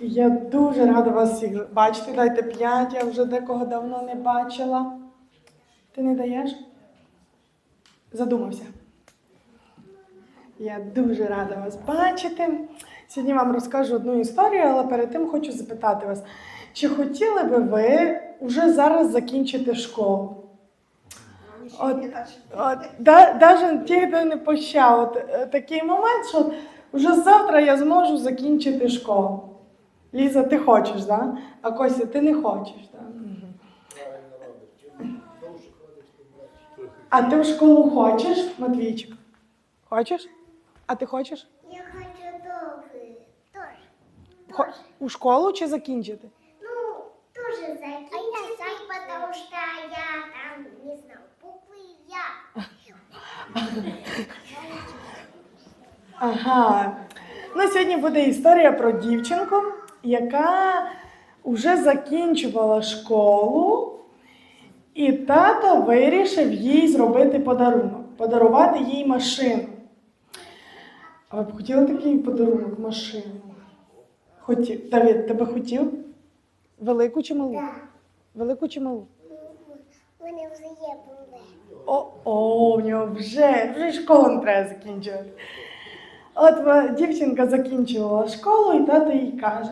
Я дуже рада вас всіх бачити. Дайте п'ять, я вже декого давно не бачила. Ти не даєш? Задумався. Я дуже рада вас бачити. Сьогодні вам розкажу одну історію, але перед тим хочу запитати вас, чи хотіли би ви вже зараз закінчити школу? От, от, да, навіть ті, хто не почав, от, е, такий момент, що вже завтра я зможу закінчити школу. Ліза, ти хочеш, да? А Костя, ти не хочеш, да? А ти в школу хочеш, Матвійчик? Хочеш? А ти хочеш? Я хочу добрый. Тоже. Хо- У школу чи закінчити? Ну, тоже закинчить, потому что я там, не знаю, буквы Я. Ага. Ну, сьогодні буде історія про дівчинку, яка вже закінчувала школу, і тато вирішив їй зробити подарунок, подарувати їй машину. А ви б хотіли такий подарунок машину? Хотів. Давид, тебе хотів? Велику чи малу? Да. Велику чи малу? У мене вже є були. О, о, в нього вже, вже школу не треба закінчувати. От е, дівчинка закінчувала школу, і тато їй каже,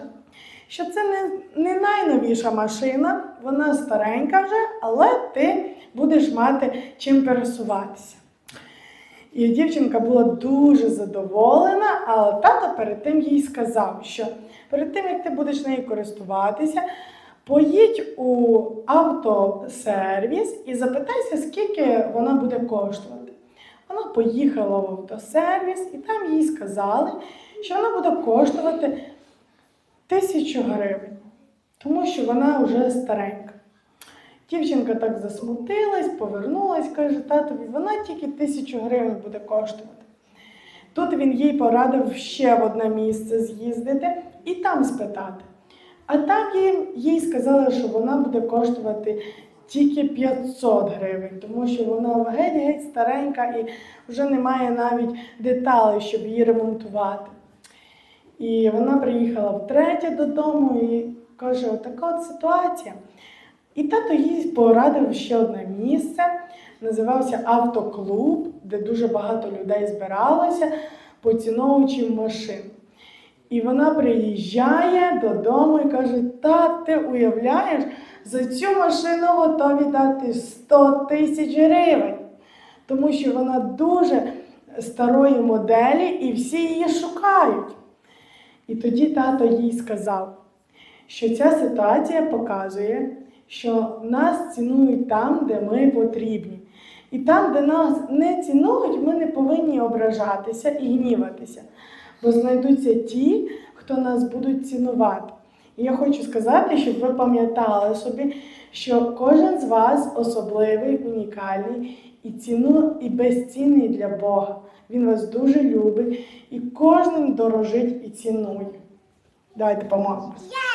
що це не, не найновіша машина, вона старенька вже, але ти будеш мати чим пересуватися. І дівчинка була дуже задоволена, але тато перед тим їй сказав, що перед тим, як ти будеш нею користуватися, поїдь у автосервіс і запитайся, скільки вона буде коштувати. Вона поїхала в автосервіс, і там їй сказали, що вона буде коштувати тисячу гривень, тому що вона вже старенька. Дівчинка так засмутилась, повернулась, каже татові, вона тільки тисячу гривень буде коштувати. Тут він їй порадив ще в одне місце з'їздити і там спитати. А там їй, їй сказали, що вона буде коштувати тільки 500 гривень, тому що вона геть-геть старенька і вже немає навіть деталей, щоб її ремонтувати. І вона приїхала втретє додому і каже: отака от ситуація. І тато їй порадив ще одне місце, називався автоклуб, де дуже багато людей збиралося, поціновувачів машин. І вона приїжджає додому і каже: Та ти уявляєш, за цю машину готові дати 100 тисяч гривень, тому що вона дуже старої моделі і всі її шукають. І тоді тато їй сказав, що ця ситуація показує, що нас цінують там, де ми потрібні. І там, де нас не цінують, ми не повинні ображатися і гніватися, бо знайдуться ті, хто нас будуть цінувати. І я хочу сказати, щоб ви пам'ятали собі, що кожен з вас особливий, унікальний і ціну і безцінний для Бога. Він вас дуже любить і кожним дорожить і цінує. Давайте. Я